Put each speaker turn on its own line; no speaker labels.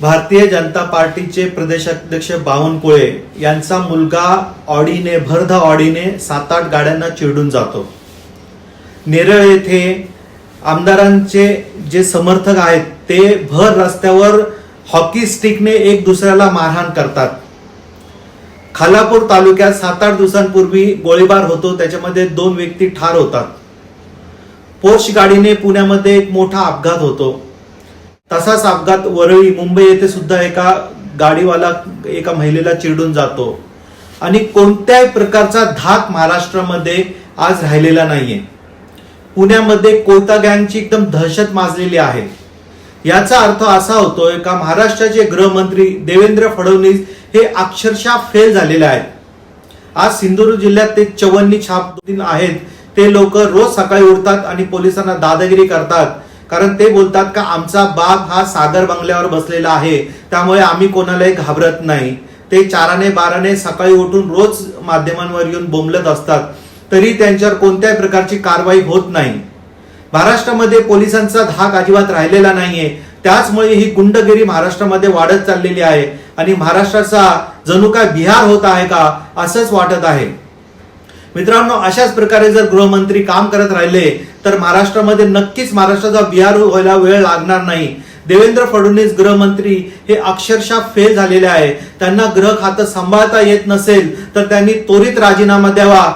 भारतीय जनता पार्टीचे प्रदेशाध्यक्ष बावनकुळे यांचा मुलगा ऑडीने भरधा ऑडीने सात आठ गाड्यांना चिरडून जातो. नेरळ येथे आमदारांचे जे समर्थक आहेत ते भर रस्त्यावर हॉकी स्टिकने एक दुसऱ्याला मारहाण करतात. खालापूर तालुक्यात सात आठ दिवसांपूर्वी गोळीबार होतो त्याच्यामध्ये दोन व्यक्ती ठार होतात. पोर्श गाडीने पुण्यामध्ये एक मोठा अपघात होतो. तसाच अपघात वरळी मुंबई येथे सुद्धा एका गाडीवाला एका महिलेला चिरडून जातो. आणि कोणत्याही प्रकारचा धाक महाराष्ट्रामध्ये आज राहिलेला नाहीये. पुण्यामध्ये कोयता गँगची एकदम दहशत माजलेली आहे. याचा अर्थ असा होतोय का महाराष्ट्राचे गृहमंत्री देवेंद्र फडणवीस हे अक्षरशः फेल झालेले आहेत. आज सिंधुदुर्ग जिल्ह्यात ते चवन्नी छाप आहेत. ते लोक रोज सकाळी उठतात आणि पोलिसांना दादागिरी करतात. कारण ते बोलतात का आमचा बाप हा सागर बंगल्यावर बसलेला आहे त्यामुळे आम्ही कोणालाही घाबरत नाही. ते चाराने बाराने सकाळी उठून रोज माध्यमांवर येऊन बोंबलत असतात तरी त्यांच्यावर कोणत्याही प्रकारची कारवाई होत नाही. महाराष्ट्रामध्ये पोलिसांचा धाक अजिबात राहिलेला नाहीये. त्याचमुळे ही गुंडगिरी महाराष्ट्रामध्ये वाढत चाललेली आहे. आणि महाराष्ट्राचा जणू काय बिहार होत आहे का असंच वाटत आहे. मित्रांनो अशाच प्रकारे जर गृहमंत्री काम करत राहिले तर महाराष्ट्रामध्ये नक्कीच महाराष्ट्राचा बिहार व्हायला वेळ लागणार नाही. देवेंद्र फडणवीस गृहमंत्री हे अक्षरशः फेल झालेले आहे. त्यांना गृह खातं सांभाळता येत नसेल तर त्यांनी त्वरित राजीनामा द्यावा.